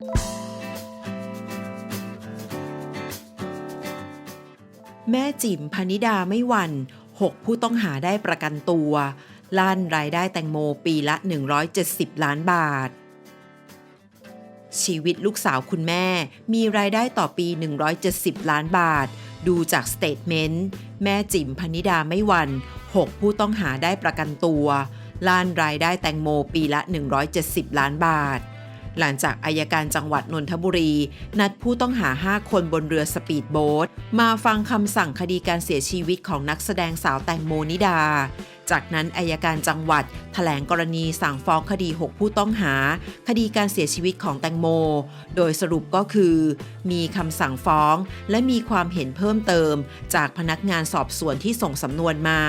แม่จิ๋มพนิดาไม่หวั่น 6 ผู้ต้องหาได้ประกันตัว ลั่นรายได้แตงโมปีละ 170 ล้านบาท ชีวิตลูกสาวคุณแม่มีรายได้ต่อปี 170 ล้านบาท ดูจากสเตทเมนต์ แม่จิ๋มพนิดาไม่หวัน6ผู้ต้องหาได้ประกันตัวล้านรายได้แตงโมปีละ 170 ล้านบาท หลังจากอายการจังหวัดนนทบุรี นัดผู้ต้องหา 5 คนบนเรือสปีดโบ๊ทมาฟังคำสั่งคดีการเสียชีวิตของนักแสดงสาวแตงโมนิดา จากนั้นอายการจังหวัดถแถลงกรณีสั่งฟ้องคดี 6 ผู้ต้องหา คดีการเสียชีวิตของแตงโม โดยสรุปก็คือ มีคำสั่งฟ้อง และมีความเห็นเพิ่มเติม จากพนักงานสอบสวนที่ส่งสำนวนมา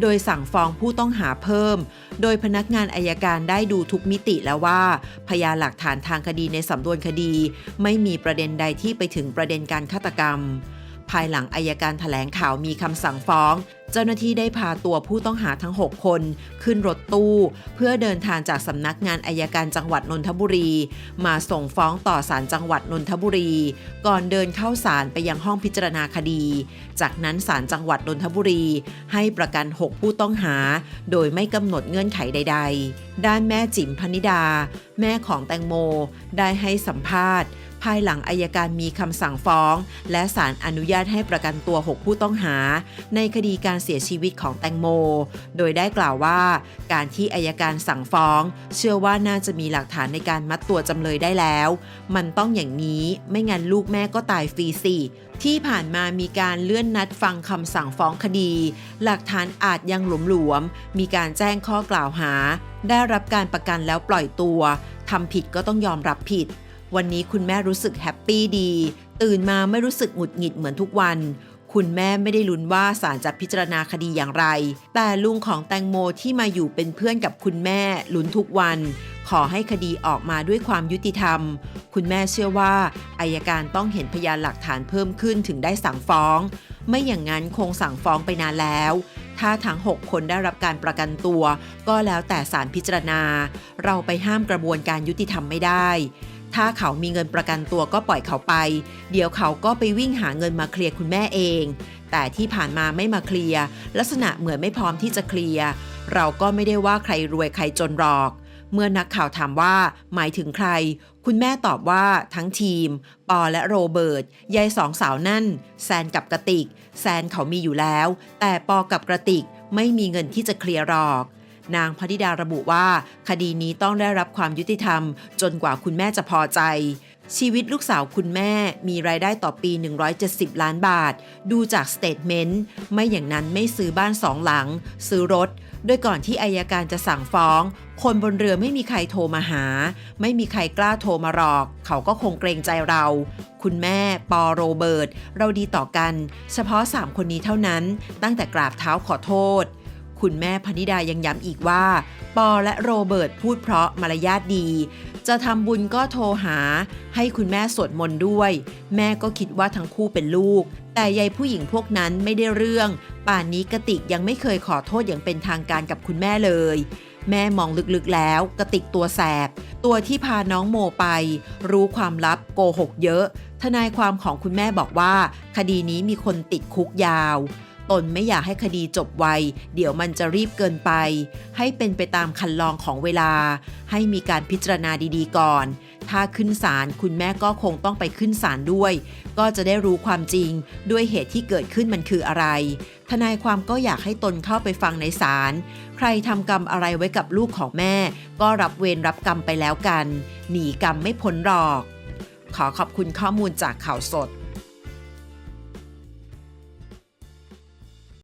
โดยสั่งฟ้องผู้ต้องหาเพิ่ม โดยพนักงานอายการได้ดูทุกมิติแล้วว่า พยานหลักฐานทางคดีในสำนวนคดี ไม่มีประเด็นใดที่ไปถึงประเด็นการฆาตกรรมภายหลังอายการถแถลงข่าวมีคำสั่งฟ้อง เจ้าหน้าที่ได้พาตัวผู้ต้องหาทั้ง 6 คน ขึ้นรถตู้ เพื่อเดินทางจากสำนักงานอายการจังหวัดนนทบุรี มาส่งฟ้องต่อศาลจังหวัดนนทบุรี ก่อนเดินเข้าศาลไปยังห้องพิจารณาคดี จากนั้นศาลจังหวัดนนทบุรี ให้ประกัน 6 ผู้ต้องหา โดยไม่กำหนดเงื่อนไขใด ๆ ด้านแม่จิ๋มพนิดา แม่ของแตงโม ได้ให้สัมภาษณ์ ภายหลังอายการมีคำสั่งฟ้อง และศาลอนุญาตให้ประกันตัว 6 ผู้ต้องหา ในคดีการเสียชีวิตของแตงโม โดยได้กล่าวว่า การที่อายการสั่งฟ้อง เชื่อว่าน่าจะมีหลักฐานในการมัดตัวจำเลยได้แล้ว มันต้องอย่างนี้ไม่งั้นลูกแม่ก็ตายฟรีสิที่ผ่านมามีการเลื่อนนัดฟังคำสั่งฟ้องคดี หลักฐานอาจยังหลวมๆ มีการแจ้งข้อกล่าวหา ได้รับการประกันแล้วปล่อยตัวทำผิดก็ต้องยอมรับผิด วันนี้คุณแม่รู้สึกแฮปปี้ดี ตื่นมาไม่รู้สึกหงุดหงิดเหมือนทุกวัน คุณแม่ไม่ได้ลุ้นว่าศาลจะพิจารณาคดีอย่างไร แต่ลุงของแตงโมที่มาอยู่เป็นเพื่อนกับคุณแม่ลุ้นทุกวัน ขอให้คดีออกมาด้วยความยุติธรรม คุณแม่เชื่อว่าอายการต้องเห็นพยานหลักฐานเพิ่มขึ้นถึงได้สั่งฟ้อง ไม่อย่างนั้นคงสั่งฟ้องไปนานแล้ว ถ้าทั้ง 6 คนได้รับการประกันตัว ก็แล้วแต่ศาลพิจารณา เราไปห้ามกระบวนการยุติธรรมไม่ได้ ถ้าเขามีเงินประกันตัวก็ปล่อยเขาไป เดี๋ยวเขาก็ไปวิ่งหาเงินมาเคลียร์คุณแม่เอง แต่ที่ผ่านมาไม่มาเคลียร์ลักษณะเหมือนไม่พร้อมที่จะเคลียร์เราก็ไม่ได้ว่าใครรวยใครจนหรอก เมื่อนักข่าวถามว่าหมายถึงใคร คุณแม่ตอบว่าทั้งทีม ปอและโรเบิร์ตยายสองสาวนั่น แซนกับกระติก แซนเขามีอยู่แล้ว แต่ปอกับกระติกไม่มีเงินที่จะเคลียร์หรอกนางพนิดาระบุว่า คดีนี้ต้องได้รับความยุติธรรม จนกว่าคุณแม่จะพอใจ ชีวิตลูกสาวคุณแม่มีรายได้ต่อปี 170 ล้านบาท ดูจากสเตทเมนต์ไม่อย่างนั้นไม่ซื้อบ้านสองหลัง ซื้อรถ โดยก่อนที่อายการจะสั่งฟ้อง คนบนเรือไม่มีใครโทรมาหา ไม่มีใครกล้าโทรมาหรอก เขาก็คงเกรงใจเรา คุณแม่ ปอโรเบิร์ต เราดีต่อกัน เฉพาะ 3 คนนี้เท่านั้น ตั้งแต่กราบเท้าขอโทษ คุณแม่พนิดายังย้ำอีกว่า ปอและโรเบิร์ตพูดเพราะมารยาทดี จะทำบุญก็โทรหา ให้คุณแม่สวดมนต์ด้วย แม่ก็คิดว่าทั้งคู่เป็นลูก แต่ยายผู้หญิงพวกนั้นไม่ได้เรื่อง ป่านนี้กติกยังไม่เคยขอโทษอย่างเป็นทางการกับคุณแม่เลย แม่มองลึกๆแล้วกติกตัวแสบ ตัวที่พาน้องโมไป รู้ความลับโกหกเยอะ ทนายความของคุณแม่บอกว่า คดีนี้มีคนติดคุกยาว ตนไม่อยากให้คดีจบไว เดี๋ยวมันจะรีบเกินไป ให้เป็นไปตามคันลองของเวลา ให้มีการพิจารณาดีๆก่อน ถ้าขึ้นศาลคุณแม่ก็คงต้องไปขึ้นศาลด้วย ก็จะได้รู้ความจริง ด้วยเหตุที่เกิดขึ้นมันคืออะไร ทนายความก็อยากให้ตนเข้าไปฟังในศาล ใครทำกรรมอะไรไว้กับลูกของแม่ ก็รับเวรรับกรรมไปแล้วกัน หนีกรรมไม่พ้นหรอก ขอขอบคุณข้อมูลจากข่าวสด